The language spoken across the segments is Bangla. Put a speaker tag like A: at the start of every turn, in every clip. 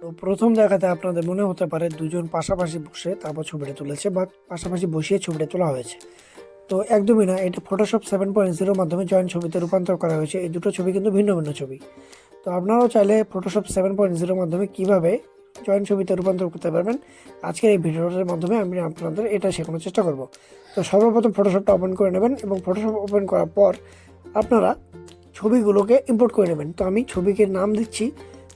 A: তো প্রথম দেখাতে আপনাদের মনে হতে পারে দুজন পাশাপাশি বসে তারপর ছবিটা তুলেছে বা পাশাপাশি বসিয়ে ছবিটা তোলা হয়েছে। তো একদমই না, এটা ফটোশপ সেভেন পয়েন্ট জিরোর মাধ্যমে জয়েন্ট ছবিতে রূপান্তর করা হয়েছে। এই দুটো ছবি কিন্তু ভিন্ন ভিন্ন ছবি। তো আপনারাও চাইলে ফটোশপ সেভেন পয়েন্ট জিরোর মাধ্যমে কীভাবে জয়েন্ট ছবিতে রূপান্তর করতে পারবেন, আজকের এই ভিডিওটার মাধ্যমে আমি আপনাদের এটা শেখানোর চেষ্টা করব। তো সর্বপ্রথম ফটোশপটা ওপেন করে নেবেন এবং ফটোশপ ওপেন করার পর আপনারা ছবিগুলোকে ইম্পোর্ট করে নেবেন। তো আমি ছবিকে নাম দিচ্ছি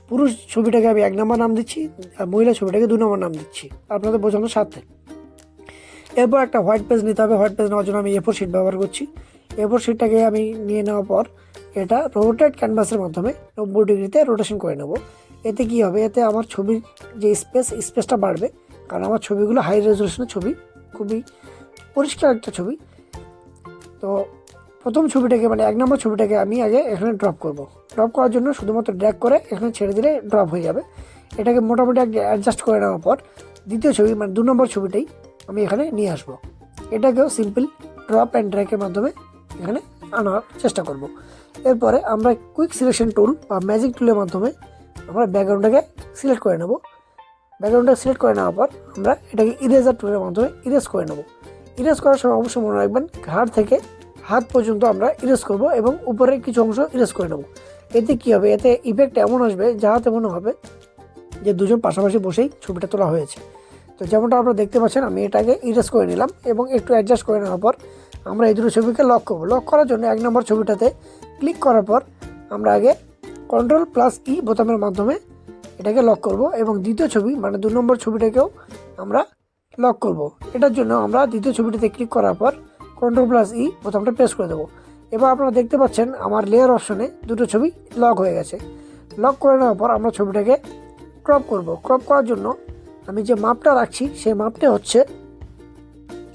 A: পুরুষ ছবিটাকে আমি এক নম্বর নাম দিচ্ছি, আর মহিলা ছবিটাকে দু নম্বর নাম দিচ্ছি। আপনাদের বোঝানোর সাথে এরপর একটা হোয়াইট পেজ নিতে হবে। হোয়াইট পেজ নেওয়ার জন্য আমি এফোর শিট ব্যবহার করছি। এফোর শিটটাকে আমি নিয়ে নেওয়ার পর এটা রোটেট ক্যানভাসের মাধ্যমে নব্বই ডিগ্রিতে রোটেশন করে নেব। এতে কি হবে? এতে আমার ছবির যে স্পেস স্পেসটা বাড়বে। কারণ আমার ছবিগুলো হাই রেজলিউশনের ছবি, খুবই পরিষ্কার একটা ছবি। তো প্রথম ছবিটাকে মানে এক নম্বর ছবিটাকে আমি আগে এখানে ড্রপ করব। ড্রপ করার জন্য শুধুমাত্র ড্র্যাগ করে এখানে ছেড়ে দিলে ড্রপ হয়ে যাবে। এটাকে মোটামুটি আগে অ্যাডজাস্ট করে নেওয়ার পর দ্বিতীয় ছবি মানে দু নম্বর ছবিটাই আমি এখানে নিয়ে আসব। এটাকেও সিম্পল ড্রপ অ্যান্ড ড্র্যাকের মাধ্যমে এখানে আনার চেষ্টা করব। এরপরে আমরা কুইক সিলেকশন টুল বা ম্যাজিক টুলের মাধ্যমে আমরা ব্যাকগ্রাউন্ডটাকে সিলেক্ট করে নেব। ব্যাকগ্রাউন্ডটা সিলেক্ট করে নেওয়ার পর আমরা এটাকে ইরেজার টুলের মাধ্যমে ইরেজ করে নেব। ইরেজ করার সময় অবশ্যই মনে রাখবেন, ঘাড় থেকে হাত পর্যন্ত আমরা ইরেজ করব এবং উপরের কিছু অংশ ইরেজ করে নেব। এতে কি হবে? এতে ইফেক্ট এমন আসবে যাহাতে মনে হবে যে দুজন পাশাপাশি বসেই ছবিটা তোলা হয়েছে। তো যেমনটা আপনারা দেখতে পাচ্ছেন, আমি এটাকে ইরেজ করে নিলাম এবং একটু অ্যাডজাস্ট করে নেওয়ার পর আমরা এই দুটো ছবিকে লক করব। লক করার জন্য এক নম্বর ছবিটাতে ক্লিক করার পর আমরা আগে কন্ট্রোল প্লাস ই বোতামের মাধ্যমে এটাকে লক করব এবং দ্বিতীয় ছবি মানে দু নম্বর ছবিটাকেও আমরা লক করব। এটার জন্য আমরা দ্বিতীয় ছবিটিতে ক্লিক করার পর কন্ট্রোল প্লাস ই বোতামটা প্রেস করে দেবো। এবার আপনারা দেখতে পাচ্ছেন আমার লেয়ার অপশনে দুটো ছবি লক হয়ে গেছে। লক করে নেওয়ার পর আমরা ছবিটাকে ক্রপ করব। ক্রপ করার জন্য আমি যে মাপটা রাখছি, সেই মাপটা হচ্ছে,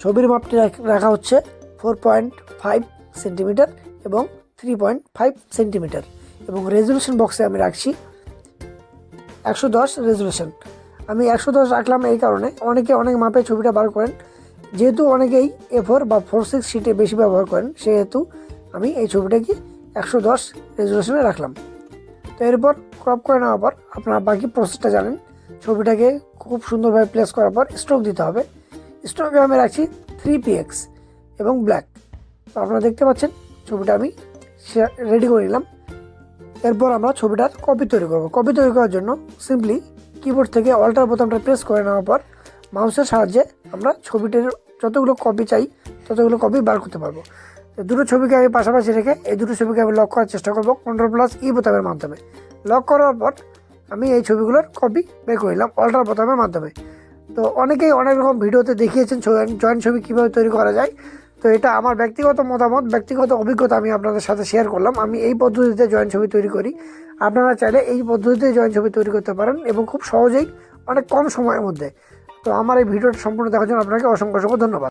A: ছবির মাপটি রাখ- হচ্ছে ফোর পয়েন্ট ফাইভ সেন্টিমিটার এবং থ্রি পয়েন্ট ফাইভ সেন্টিমিটার এবং রেজলিউশন বক্সে আমি রাখছি একশো দশ রেজলিউশন আমি একশো দশ রাখলাম এই কারণে অনেকে অনেক মাপে ছবিটা বার করেন। যেহেতু অনেকেই এ ফোর বা ফোর সিক্স শিটে বেশি ব্যবহার করেন, সেহেতু আমি এই ছবিটাকে একশো দশ রেজলিউশনে রাখলাম। তো এরপর ক্রপ করে নেওয়ার পর আপনারা বাকি প্রসেসটা জানেন। ছবিটাকে খুব সুন্দরভাবে প্লেস করার পর স্ট্রোক দিতে হবে। স্ট্রোকে আমি রাখছি থ্রি পিএক্স এবং ব্ল্যাক তো আপনারা দেখতে পাচ্ছেন, ছবিটা আমি রেডি করে নিলাম। এরপর আমরা ছবিটার কপি তৈরি করব। কপি তৈরি করার জন্য সিম্পলি কিবোর্ড থেকে অল্টার বোতামটা প্রেস করে নেওয়ার পর মাউসের সাহায্যে আমরা ছবিটির যতগুলো কপি চাই, ততগুলো কপি বার করতে পারব। তো দুটো ছবিকে আমি পাশাপাশি রেখে এই দুটো ছবিকে আমি লক করার চেষ্টা করব কন্ট্রোল প্লাস ই বোতামের মাধ্যমে। লক করার পর আমি এই ছবিগুলোর কপি বের করে নিলাম অল্টার বোতামের মাধ্যমে। তো অনেকেই অনেক রকম ভিডিওতে দেখিয়েছেন জয়েন্ট ছবি কীভাবে তৈরি করা যায়। তো এটা আমার ব্যক্তিগত মতামত, ব্যক্তিগত অভিজ্ঞতা আমি আপনাদের সাথে শেয়ার করলাম। আমি এই পদ্ধতিতে জয়েন্ট ছবি তৈরি করি। আপনারা চাইলে এই পদ্ধতিতে জয়েন্ট ছবি তৈরি করতে পারেন এবং খুব সহজেই অনেক কম সময়ের মধ্যে। তো আমার এই ভিডিওটা সম্পূর্ণ দেখার জন্য আপনাকে অসংখ্য অসংখ্য ধন্যবাদ।